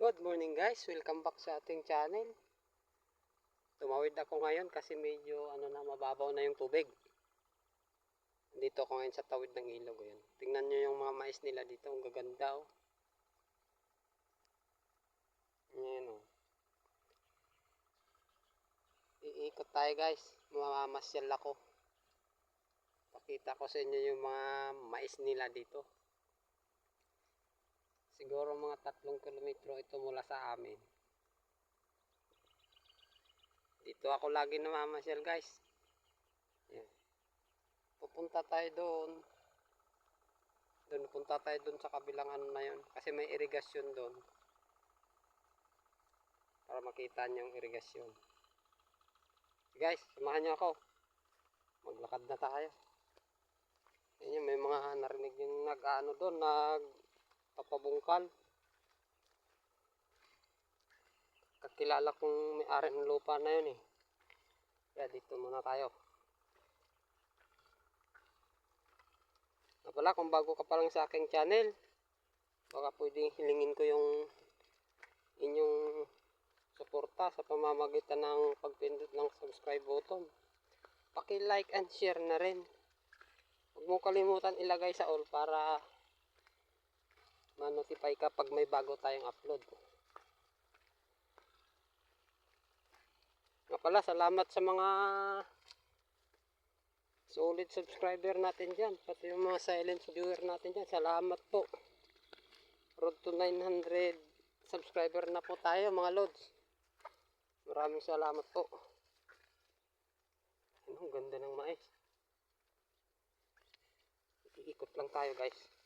Good morning guys, welcome back sa ating channel. Tumawid ako ngayon kasi medyo ano na mababaw na yung tubig. Dito ako ngayon sa tawid ng ilog yun. Tingnan nyo yung mga mais nila dito, ang gaganda oh. Ayan oh. Iikot tayo guys, mamamasyal ako. Pakita ko sa inyo yung mga mais nila dito. Siguro mga tatlong kilometro ito mula sa amin. Dito ako lagi namamasyal guys. Yan. Pupunta tayo doon. Doon punta tayo doon sa kabilang ano na yun. Kasi may irigasyon doon. Para makita niyo yung irigasyon. Guys, samahan niyo ako. Maglakad na tayo. Yan may mga narinig yung nag-ano doon, nag papabungkal. Kakilala kong may-ari ng lupa na yun eh. Kaya dito muna tayo. Na pala, kung bago ka pa lang sa aking channel, baka pwedeng hilingin ko yung inyong suporta sa pamamagitan ng pagpindot ng subscribe button. Paki-like and share na rin. Huwag mo kalimutan ilagay sa all para ma-notify ka pag may bago tayong upload. Nga pala, salamat sa mga solid subscriber natin dyan. Pati yung mga silent viewer natin dyan. Salamat po. Road to 900 subscriber na po tayo mga lods. Maraming salamat po. Ano, ganda ng mais. Iikot lang tayo guys.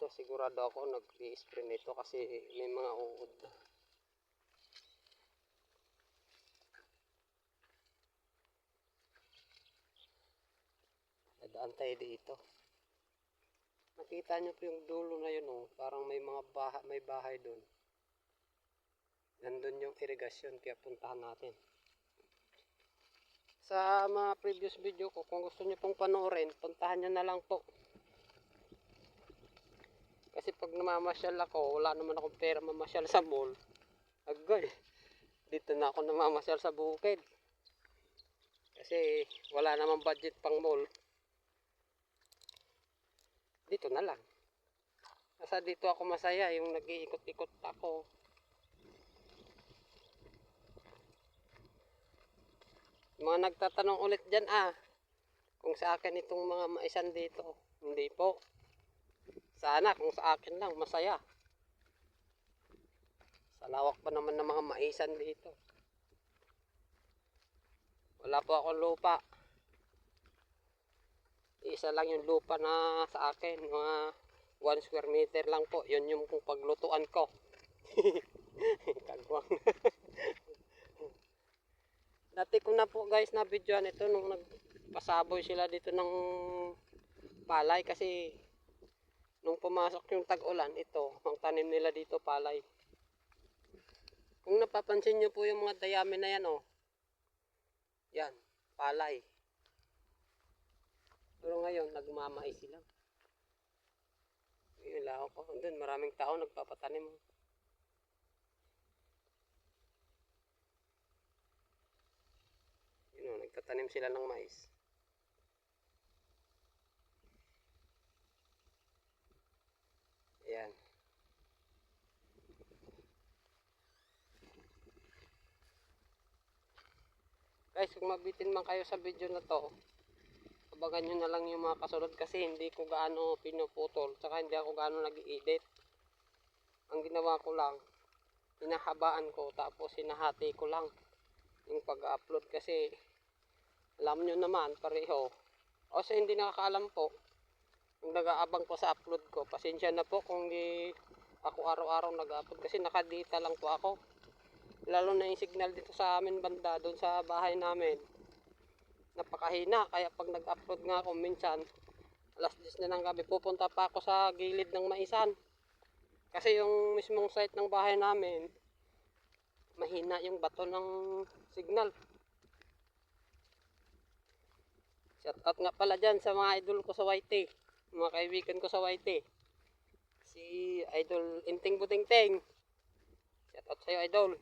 Ito sigurado ako nag-spray nito kasi may mga uod. Dadaan tayo dito. Nakita nyo po yung dulo na yun oh. Parang may mga bahay, may bahay doon. Nandun yung irigasyon kaya puntahan natin. Sa mga previous video ko, kung gusto nyo pong panoorin, puntahan nyo na lang po. Kasi pag namamasyal ako, wala naman akong pera mamasyal sa mall. Agay. Dito na ako namamasyal sa bukid. Kasi wala namang budget pang mall. Dito na lang. Nasa dito ako masaya, yung nag-iikot-ikot ako. Mga nagtatanong ulit dyan ah, kung sa akin itong mga maisan dito. Hindi po. Sana kung sa akin lang, masaya. Sa lawak pa naman ng mga maisan dito. Wala po akong lupa. Isa lang yung lupa na sa akin, mga 1 square meter lang po. Yun yung kung paglutuan ko. Kagwang. Dati ko na po guys na videoan ito nung nagpasaboy sila dito ng palay kasi nung pumasok yung tag-ulan, ito, ang tanim nila dito palay. Kung napapansin nyo po yung mga dayami na yan, oh. Yan, palay. Pero ngayon, nagmamais sila. Yung lao ko, doon maraming tao nagpapatanim. Yun, oh, nagtatanim sila ng mais. Ayan. Guys, kung mabitin man kayo sa video na to, abangan nyo na lang yung mga kasunod kasi hindi ko gaano pinuputol, saka hindi ako gaano nag-i-edit. Ang ginawa ko lang, hinahabaan ko, tapos hinahati ko lang yung pag-upload kasi alam nyo naman, pareho. O sa hindi nakakaalam po, nag-aabang po sa upload ko, pasensya na po kung di ako araw-araw nag-upload kasi nakadita lang po ako. Lalo na yung signal dito sa amin banda, doon sa bahay namin. Napakahina, kaya pag nag-upload nga ako minsan, alas 10 na ng gabi, pupunta pa ako sa gilid ng maisan. Kasi yung mismong site ng bahay namin, mahina yung bato ng signal. Shout out nga pala dyan sa mga idol ko sa YT. Mga kaibigan ko sa YT. Si Idol Inting Butingting. Shout out sa'yo, Idol.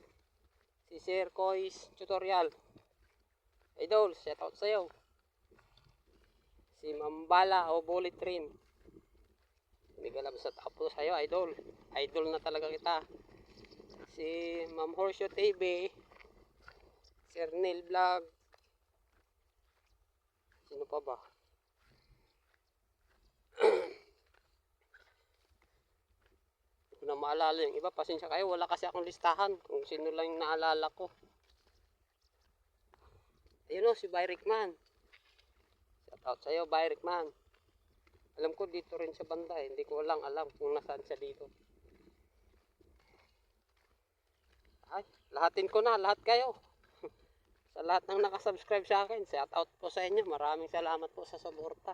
Si Sir Kois Tutorial. Idol, shout out sa'yo. Si Mambala o Bullet Train. Alam sa tapo sa'yo, Idol. Idol na talaga kita. Si Ma'am Horseshoe TV. Sir Neil Vlog. Sino pa ba? Hindi na maalala yung iba. Pasensya kayo. Wala kasi akong listahan. Kung sino lang yung naalala ko. Ayun o, si Byrickman. Shout out sa'yo, Byrickman. Alam ko dito rin sa banda eh. Hindi ko lang alam kung nasaan siya dito. Ay, lahatin ko na. Lahat kayo. sa lahat ng nakasubscribe sa akin. Shout out po sa inyo. Maraming salamat po sa suporta.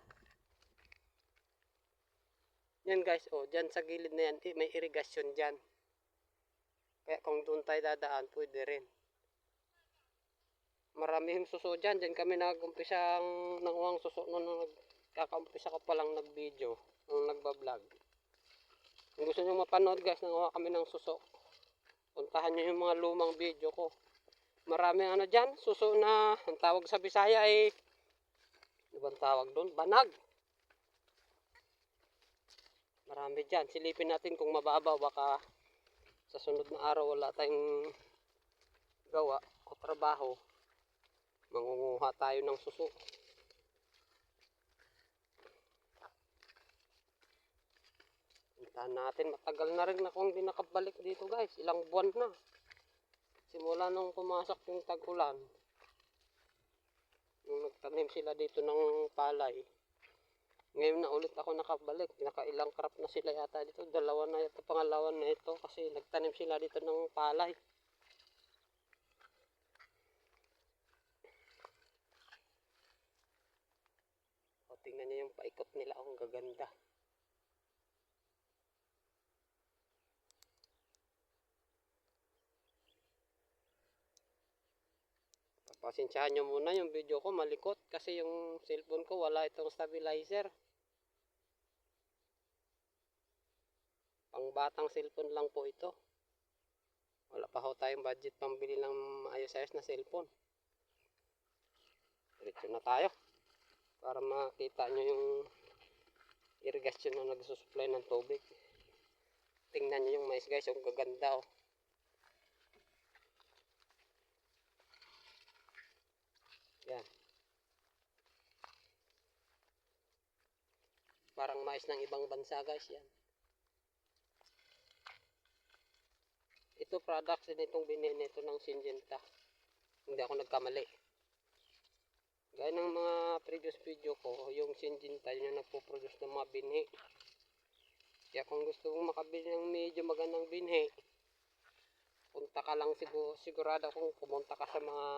Yan guys, oh, dyan sa gilid na yan, may irrigation dyan. Kaya kung doon tayo dadaan, pwede rin. Maraming suso dyan. Dyan kami nag-umpisang nanguhang suso nung nagkakaumpisa ko palang nag-video, nung nagbablog. Kung gusto nyo mapanood guys, nanguha kami ng suso. Puntahan nyo yung mga lumang video ko. Maraming ano dyan, suso na, ang tawag sa Bisaya ay, ano bang tawag doon? Banag. Marami dyan. Silipin natin kung mababaw, baka sa sunod na araw wala tayong gawa o trabaho. Mangunguha tayo ng suso. Puntahan natin. Matagal na rin akong hindi nakabalik dito guys. Ilang buwan na. Simula nung pumasok yung tag-ulan. Nung nagtanim sila dito ng palay. Ngayon na ulit ako nakabalik. Nakailang crop na sila yata dito. Dalawa na ito, pangalawan na ito. Kasi nagtanim sila dito ng palay. O, tingnan niyo yung paikot nila. Ang gaganda. Pasensyahan nyo muna yung video ko malikot kasi yung cellphone ko wala itong stabilizer. Pang batang cellphone lang po ito. Wala pa ho tayong budget pambili ng ayos-ayos na cellphone. Diretso na tayo para makita nyo yung irrigation na nagsusupply ng tubig. Tingnan nyo yung mais guys, yung gaganda oh. Yan. Parang mais ng ibang bansa guys yan. Ito products din itong binili nito ng Syngenta. Hindi ako nagkamali. Gaya ng mga previous video ko, yung Syngenta yun yung nagpo-produce ng mga binhi. Kaya kung gusto mong makabili ng medyo magandang binhi, punta ka lang siguro, sigurado kung pumunta ka sa mga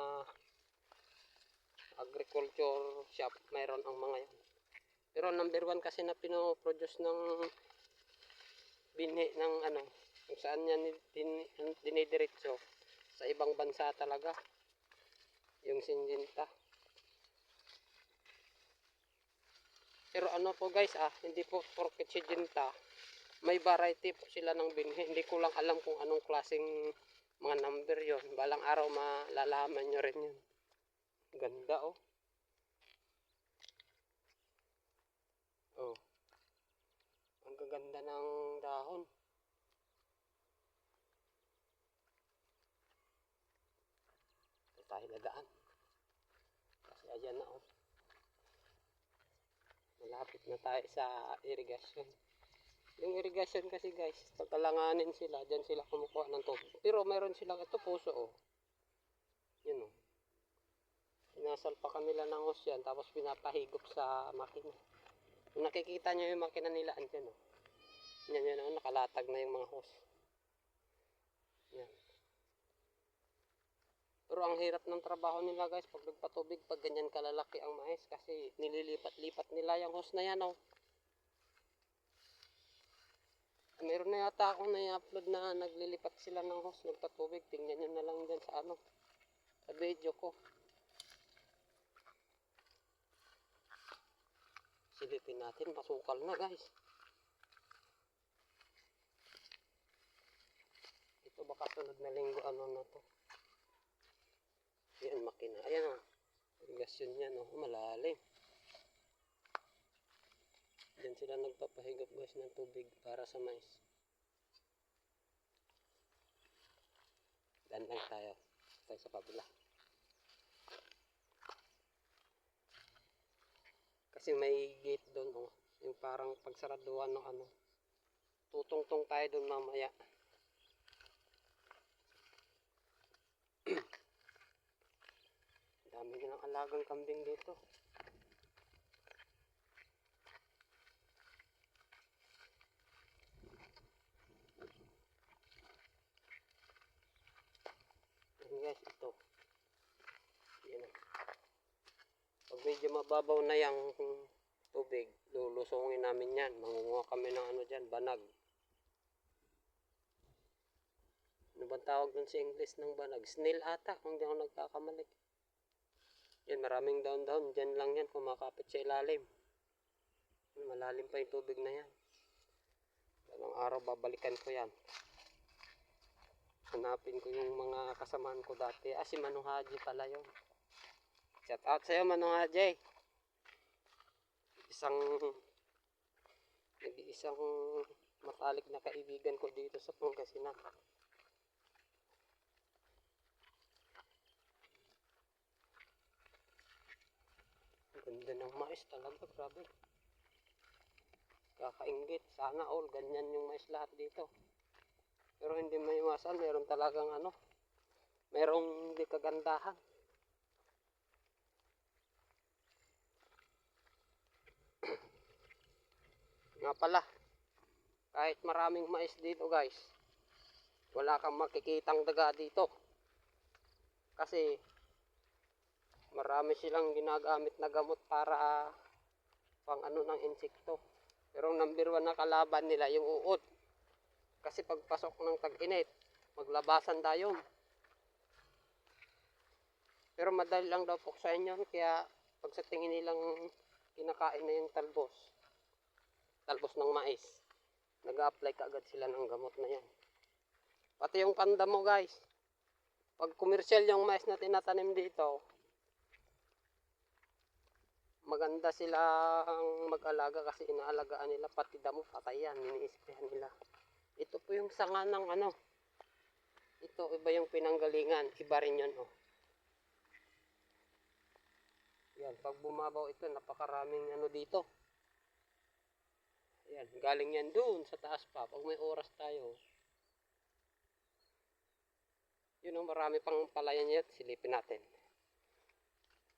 agriculture shop, mayroon ang mga yan. Pero number one kasi na pinoproduce ng binhi ng ano, kung saan yan din, dinidiretso sa ibang bansa talaga. Yung Syngenta. Pero ano po guys ah, hindi po porket Syngenta, may variety po sila ng binhi. Hindi ko lang alam kung anong klaseng mga number yon. Balang araw malalaman nyo rin yun. Ganda oh. Oh. Ang gaganda ng dahon. Tayo dadaan. Kasi ayan na oh. Malapit na tayo sa irrigation. Yung irrigation kasi guys, pagkalanganin sila, dyan sila kumukuha ng tubig. Pero mayroon silang ito puso oh. Yun oh. Sinasalpakan nila ng hose yan, tapos pinapahigop sa makina. Kung nakikita nyo yung makina nila, andyan o. Yan yan o, nakalatag na yung mga hose. Yan. Pero ang hirap ng trabaho nila guys, pag nagpatubig, pag ganyan kalalaki ang mais, kasi nililipat-lipat nila yung hose na yan o. Meron na yata akong na-upload na naglilipat sila ng hose, nagpatubig. Tingnan nyo na lang dyan sa ano, sa video ko. Silipin natin, masukal na guys. Ito baka sunod na linggo, ano na to. Yan, makina. Ayan o. Irrigasyon yan o. Malalim. Diyan sila nagpapahigop guys ng tubig para sa mais. Dan lang tayo. Tayo sa kabila. Kasi may gate doon oh. Yung parang pagsaraduhan ng ano. Tutungtong tayo doon mamaya. Dami ng alagang kambing dito. Yan guys, ito. Yan. Pag medyo mababaw na yung tubig, lulusungin namin yan. Mangunguha kami ng ano dyan, banag. Ano bang tawag dun sa English ng banag? Snail ata, kung di ako nagkakamali. Yan, maraming down-down. Diyan lang yan, kumakapit sa ilalim. Malalim pa yung tubig na yan. Dalawang araw babalikan ko yan. Hanapin ko yung mga kasamaan ko dati. Ah, si Manong Haji pala yun. Shout out sa'yo, Manong Haji. Isang nag-iisang matalik na kaibigan ko dito sa Pangasinan. Ganda ng mais talaga, grabe. Kakaingit. Sana all, ganyan yung mais lahat dito. Pero hindi maiwasan, meron talagang ano, merong hindi kagandahan. Nga pala, kahit maraming mais dito guys, wala kang makikitang daga dito. Kasi, marami silang ginagamit na gamot para pang ano ng insekto. Pero number one na kalaban nila yung uod. Kasi pagpasok ng tag-init, maglabasan tayo. Pero madali lang daw puksain yun, kaya pag sa tingin nilang kinakain na yung talbos, talbos ng mais, nag-apply kaagad sila ng gamot na yan. Pati yung panda mo guys, pag commercial yung mais na tinatanim dito, maganda silang mag-alaga kasi inaalagaan nila pati damo patay yan, iniisprehan nila. Ito po yung sanga ng ano. Ito iba yung pinanggalingan, iba rin yun oh. Yan, pag bumabaw ito, napakaraming ano dito. Yan, galing yan doon sa taas pa. Pag may oras tayo. Yun oh, marami pang palayan yan. Silipin natin.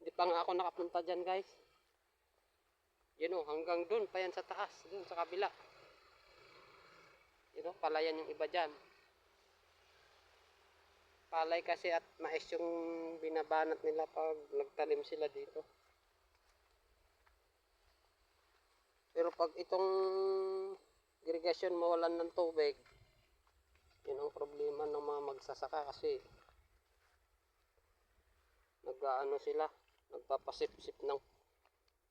Hindi pa nga ako nakapunta dyan guys. Yun oh, hanggang doon pa yan sa taas. Doon sa kabila. Yun oh, palayan yung iba dyan. Palay kasi at mais yung binabanat nila pag nagtanim sila dito. Pero pag itong irrigation mawalan ng tubig, yun ang problema ng mga magsasaka kasi nag-ano sila, nagpapasip-sip ng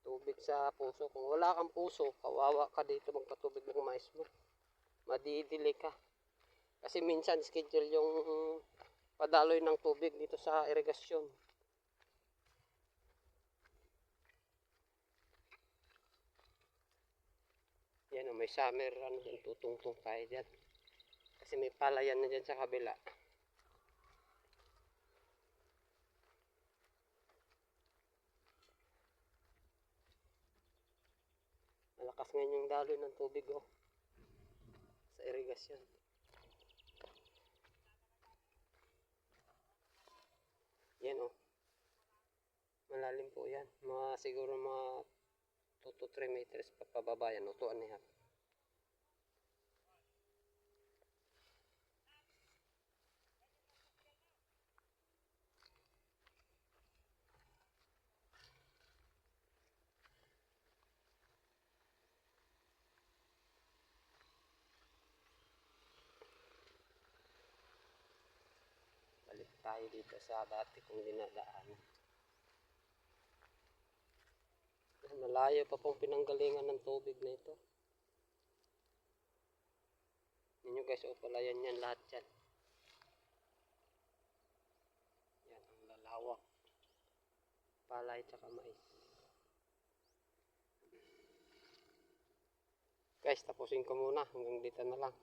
tubig sa puso. Kung wala kang puso, kawawa ka dito magpatubig ng mais mo. Madidili ka. Kasi minsan schedule yung padaloy ng tubig dito sa irigasyon. Yan o, may summer ano tutungtong tayo dyan. Kasi may palayan na dyan sa kabila. Malakas ngayon yung daloy ng tubig oh. Sa irigasyon. Yan oh. Malalim po yan. Mga siguro mga 2 to 3 meters pa pababa yan. Utuan niya. Balik tayo dito sa dati kong dinadaan. Malayo pa pong pinanggalingan ng tubig na ito. Ninyo guys, o palayan yan lahat yan. Yan ang lalawak. Palay tsaka mais. Guys, tapusin ko muna. Hanggang dito na lang.